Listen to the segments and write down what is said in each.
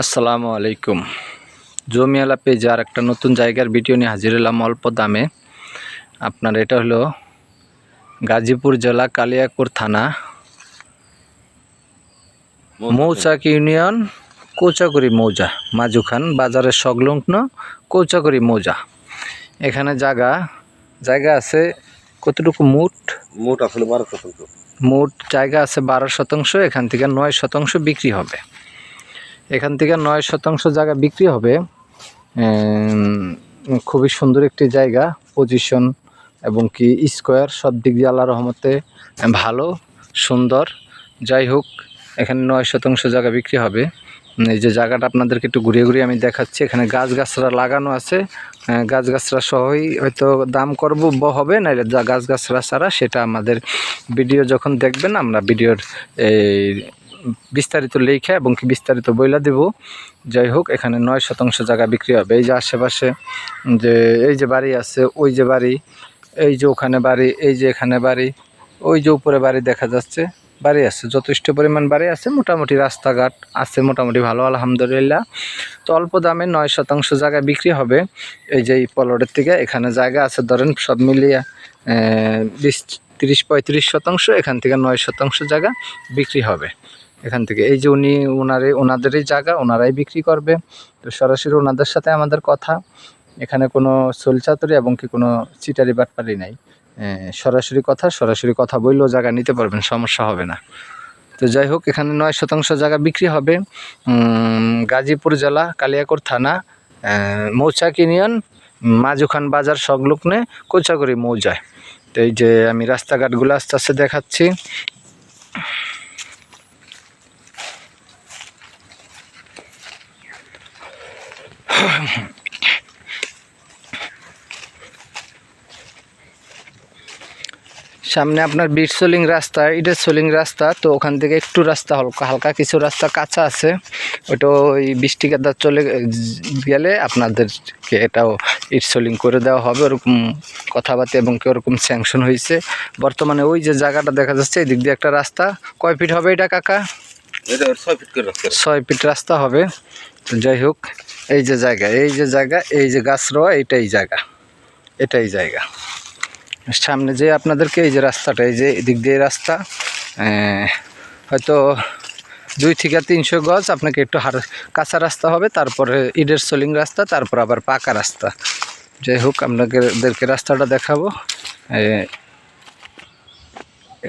আসসালামু আলাইকুম। জমিয়ালা পেজে আর একটা নতুন জায়গার ভিডিও নিয়ে হাজির হলাম অল্প দামে। আপনার এটা হলো গাজীপুর জেলা কালিয়াকুর থানা। মৌচাক ইউনিয়ন? কৌচাকুড়ি মৌজা মাজুখান বাজারের সংলগ্ন কৌচাকুড়ি মৌজা। এখানে জায়গা জায়গা আছে কতটুকু মুট? মোট আসলে বারো শতাংশ। মোট জায়গা আছে বারো শতাংশ এখান থেকে নয় শতাংশ বিক্রি হবে। এখান থেকে নয় শতাংশ জায়গা বিক্রি হবে। খুবই সুন্দর একটি জায়গা পজিশন এবং কি স্কোয়ার সব দিক দিয়ে আল্লাহ রহমতে ভালো সুন্দর। যাই হোক এখানে নয় শতাংশ জায়গা বিক্রি হবে। এই যে জায়গাটা আপনাদেরকে একটু ঘুরিয়ে ঘুরিয়ে আমি দেখাচ্ছি। এখানে গাছ গাছরা লাগানো আছে। আহ, গাছ গাছরা সহই হয়তো দাম করব ব- হবে না গাছ গাছরা ছাড়া সেটা আমাদের ভিডিও যখন দেখবেন আমরা ভিডিওর এই বিস্তারিত লেখা এবং কি বিস্তারিত বইলা দেব। যাই হোক, এখানে নয় শতাংশ জায়গা বিক্রি হবে। এই যে আশেপাশে যে এই যে বাড়ি আছে, ওই যে বাড়ি, এই যে ওখানে বাড়ি, এই যে এখানে বাড়ি, ওই যে উপরে বাড়ি দেখা যাচ্ছে। বাড়ি আছে, যথেষ্ট পরিমাণ বাড়ি আছে, মোটামুটি রাস্তাঘাট আছে মোটামুটি ভালো, আলহামদুলিল্লাহ। তো অল্প দামে নয় শতাংশ জায়গা বিক্রি হবে। এই যে এই পলটের থেকে এখানে জায়গা আছে, ধরেন সব মিলিয়ে বিশ, তিরিশ পঁয়ত্রিশ শতাংশ, এখান থেকে নয় শতাংশ জায়গা বিক্রি হবে। এখান থেকে। এই যে উনি ওনারে ওনাদেরই জায়গা ওনারাই বিক্রি করবে। তো সরাসরি ওনাদের সাথে আমাদের কথা। এখানে কোনো সোলচাতুরি এবং কি কোনো চিটারি বাটপারি নাই। সরাসরি কথা সরাসরি কথা বললেও জায়গা নিতে পারবেন, সমস্যা হবে না। তো যাই হোক, এখানে নয় শতাংশ জায়গা বিক্রি হবে। গাজীপুর জেলা কালিয়াকোর থানা মৌচাক ইউনিয়ন, মাজুখান বাজার সংলগ্নে কোচাগুড়ি মৌজায়। তো এই যে আমি রাস্তাঘাটগুলো আস্তে আস্তে দেখাচ্ছি। সামনে আপনার বিট সোলিং রাস্তা ইটের সোলিং রাস্তা তো ওখান থেকে একটু রাস্তা হালকা হালকা কিছু রাস্তা কাঁচা আছে। ওটা ওই বৃষ্টি কাদা চলে গেলে আপনাদেরকে এটাও ইট সোলিং করে দেওয়া হবে। ওরকম কথাবার্তা এবং কি ওরকম স্যাংশন হয়েছে। বর্তমানে ওই যে জায়গাটা দেখা যাচ্ছে এই দিক দিয়ে একটা রাস্তা। কয় ফিট হবে এটা কাকা? ছয় ফিট ছয় ফিট রাস্তা হবে। যাই হোক। এই যে জায়গা, এই যে জায়গা, এই যে গাছ রোয়া এইটাই জায়গা, এটাই জায়গা। সামনে যে আপনাদেরকে এই যে রাস্তাটা, এই যে এদিক দিয়ে রাস্তা হয়তো দুই থেকে তিনশো গজ আপনাকে একটু হার, কাঁচা রাস্তা হবে, তারপরে ইডের সোলিং রাস্তা, তারপর আবার পাকা রাস্তা। যাই হোক, আপনাদেরকে রাস্তাটা দেখাবো।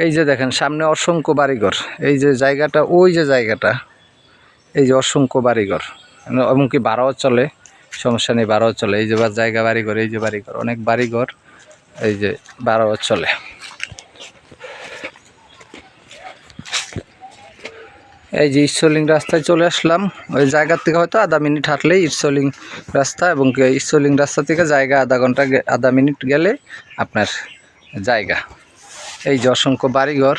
এই যে দেখেন, সামনে অসংখ্য বাড়িঘর। এই যে জায়গাটা, ওই যে জায়গাটা, এই যে অসংখ্য বাড়িঘর। এমনকি ভাড়াও চলে, সমস্যা নেই ভাড়াও চলে। এই যে জায়গা বাড়িঘর, এই যে বাড়িঘর, অনেক বাড়িঘর, এই যে ভাড়াও চলে। এই যে ইটসলিং রাস্তায় চলে আসলাম। ওই জায়গার থেকে হয়তো আধা মিনিট হাঁটলেই ইটসলিং রাস্তা এবং কি ইটসলিং রাস্তা থেকে জায়গা আধা ঘণ্টা আধা মিনিট গেলে আপনার জায়গা। এই যে অসংখ্য বাড়িঘর,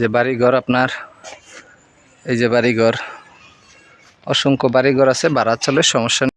যে বাড়িঘর আপনার, এই যে বাড়িঘর অসংখ্য বাড়িঘর আছে ভাড়া চলে সমস্যা।